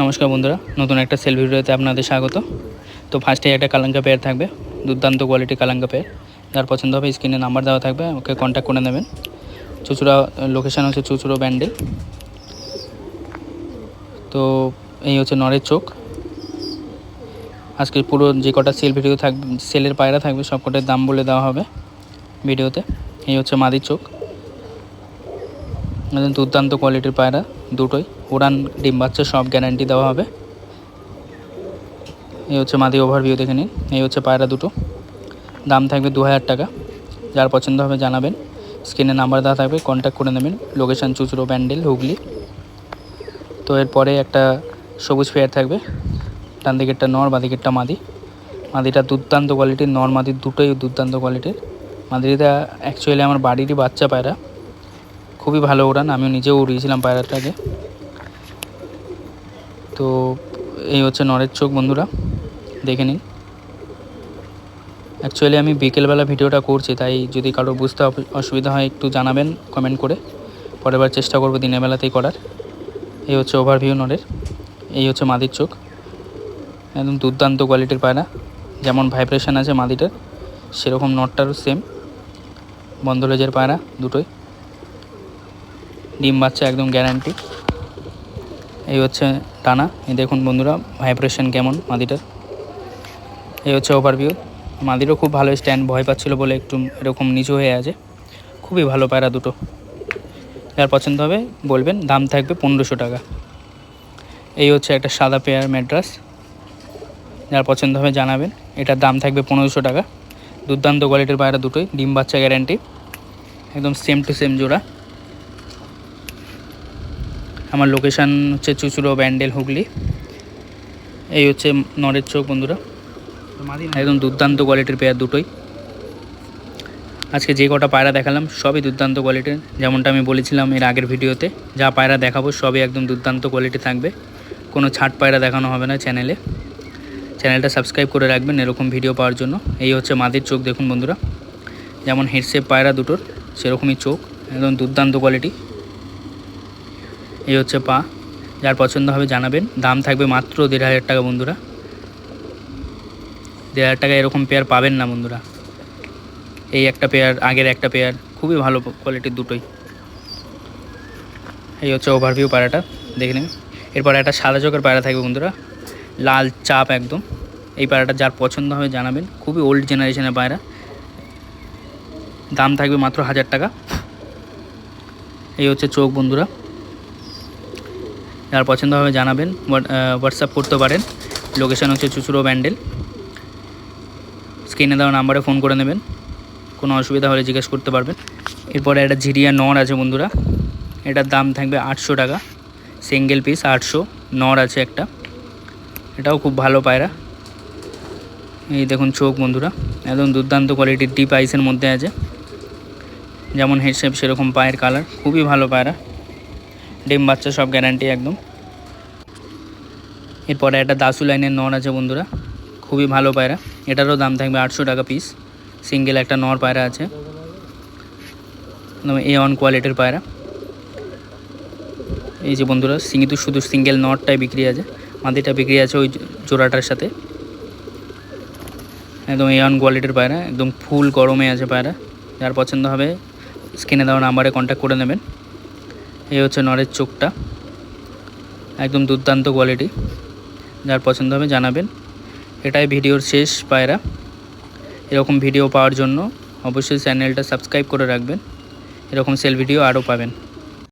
নমস্কার বন্ধুরা, নতুন একটা সেল ভিডিওতে আপনাদের স্বাগত। তো ফার্স্টে একটা কালাঙ্কা পেয়ার থাকবে, দুর্দান্ত কোয়ালিটি কালাঙ্কা পেয়ার যার পছন্দ হবে স্ক্রিনে নাম্বার দেওয়া থাকবে, ওকে কন্ট্যাক্ট করে নেবেন। চুচুড়া লোকেশান হচ্ছে চুচুড়ো ব্যান্ডেল। তো এই হচ্ছে নরের চোখ। আজকে পুরো যে কটা সেল ভিডিও থাকবে সেলের পায়রা থাকবে, সব কটার দাম বলে দেওয়া হবে ভিডিওতে এই হচ্ছে মাদির চোখ। দুর্দান্ত কোয়ালিটির পায়রা। দুটোই। উড়ান ডিম বাচ্চা সব গ্যারান্টি দেওয়া হবে। এই হচ্ছে মাদি ওভারভিউ দেখে নিন। এই হচ্ছে পায়রা দুটো। দাম থাকবে দু হাজার টাকা। যার পছন্দ হবে জানাবেন। স্ক্রিনে নাম্বার দেওয়া থাকবে কন্ট্যাক্ট করে নেবেন। লোকেশান চুচুড়ো ব্যান্ডেল হুগলি। তো এরপরে একটা সবুজ ফেয়ার থাকবে। ডান দিকেরটা নর, বা দিকেরটা মাদি। মাদিটা দুর্দান্ত কোয়ালিটির নর মাদির দুটোই দুর্দান্ত কোয়ালিটির মাদিটা অ্যাকচুয়ালি আমার বাড়িরই বাচ্চা পায়রা। খুবই ভালো উড়ান, আমিও নিজেও উড়িয়েছিলাম পায়রাটাকে। তো এই হচ্ছে নরের চোখ বন্ধুরা, দেখে নিন। অ্যাকচুয়ালি আমি বিকেলবেলা ভিডিওটা করছি, তাই যদি কারও বুঝতে অসুবিধা হয় একটু জানাবেন কমেন্ট করে। পরের বার চেষ্টা করব দিনের বেলাতেই করার। এই হচ্ছে ওভারভিউ নরের, এই হচ্ছে মাদির চোখ। একদম দুর্দান্ত কোয়ালিটির পায়রা, যেমন ভাইব্রেশন আছে মাদিটার, সেরকম নটটারও সেম বন্ধলেজের পায়রা দুটোই। ডিম বাচ্চা একদম গ্যারান্টি এই হচ্ছে টানা। এই দেখুন বন্ধুরা ভাইব্রেশন কেমন মাদিটার। এই হচ্ছে ওভারভিউ মাদিরও খুব ভালো স্ট্যান্ড ভয় পাচ্ছিল বলে একটু এরকম নিচু হয়ে আছে। খুবই ভালো পায়রা দুটো। যার পছন্দ হবে বলবেন, দাম থাকবে পনেরোশো টাকা। এই হচ্ছে একটা সাদা পেয়ার ম্যাড্রাস যার পছন্দ হবে জানাবেন, এটার দাম থাকবে পনেরোশো টাকা। দুর্দান্ত কোয়ালিটির পায়রা দুটোই, ডিম বাচ্চা গ্যারান্টি একদম সেম টু সেম জোড়া। আমার লোকেশান হচ্ছে চুচুড়ো, ব্যান্ডেল, হুগলি। এই হচ্ছে নরের চোখ, বন্ধুরা। একদম দুর্দান্ত কোয়ালিটির পেয়ার দুটোই। আজকে যে কটা পায়রা দেখালাম, সবই দুর্দান্ত কোয়ালিটির যেমনটা আমি বলেছিলাম এর আগের ভিডিওতে, যা পায়রা দেখাবো, সবই একদম দুর্দান্ত কোয়ালিটি থাকবে। কোনো ছাট পায়রা দেখানো হবে না চ্যানেলে চ্যানেলটা সাবস্ক্রাইব করে রাখবেন এরকম ভিডিও পাওয়ার জন্য। এই হচ্ছে মাদির চোখ, দেখুন বন্ধুরা। যেমন হেডসেপ পায়রা দুটোর, সেরকমই চোখ। একদম দুর্দান্ত কোয়ালিটি এই হচ্ছে পা। যার পছন্দ হবে জানাবেন। দাম থাকবে মাত্র দেড় হাজার টাকা বন্ধুরা। দেড় হাজার টাকা এরকম পেয়ার পাবেন না বন্ধুরা। এই একটা পেয়ার আগের একটা পেয়ার খুবই ভালো কোয়ালিটির দুটোই। এই হচ্ছে ওভারভিউ পায়রাটা দেখে নিন। এরপর একটা সাদা চোখের পায়রা থাকবে বন্ধুরা। লাল চাপ একদম। এই পায়রাটা যার পছন্দ হবে জানাবেন। খুবই ওল্ড জেনারেশনের পায়রা। দাম থাকবে মাত্র হাজার টাকা। এই হচ্ছে চোখ বন্ধুরা। যার পছন্দ হবে জানাবেন হোয়াটসঅ্যাপ করতে পারেন। লোকেশান হচ্ছে চুচুড়ো ব্যান্ডেল। স্ক্রিনে দেওয়া নাম্বারে ফোন করে নেবেন। কোনো অসুবিধা হলে জিজ্ঞেস করতে পারবেন। এরপরে একটা ঝিরিয়া নর আছে বন্ধুরা। এটার দাম থাকবে আটশো টাকা। সিঙ্গেল পিস আটশো। নর আছে একটা। এটাও খুব ভালো পায়রা। এই দেখুন চোখ বন্ধুরা। একদম দুর্দান্ত কোয়ালিটির ডিপ আইসের মধ্যে আছে। যেমন হেডশেপ সেরকম পায়ের কালার খুবই ভালো পায়রা। ডিম বাচ্চা সব গ্যারান্টি একদম। এরপরে একটা দাসু লাইনের নর আছে বন্ধুরা, খুবই ভালো পায়রা। এটারও দাম থাকবে আটশো টাকা পিস সিঙ্গেল একটা নর পায়রা আছে। এ অন কোয়ালিটির পায়রা। এই যে বন্ধুরা কিন্তু শুধু সিঙ্গেল নটটাই বিক্রি আছে। মাদিটা বিক্রি আছে ওই জোড়াটার সাথে। একদম এ অন কোয়ালিটির পায়রা, একদম ফুল গরমে আছে পায়রা। যার পছন্দ হবে, স্ক্রিনে দেওয়া নাম্বারে কন্ট্যাক্ট করে নেবেন। এই হচ্ছে নরের চোখটা। একদম দুর্দান্ত কোয়ালিটি যার পছন্দ হবে জানাবেন। এটাই ভিডিওর শেষ পায়রা। এরকম ভিডিও পাওয়ার জন্য অবশ্যই চ্যানেলটা সাবস্ক্রাইব করে রাখবেন। এরকম সেল ভিডিও আরও পাবেন।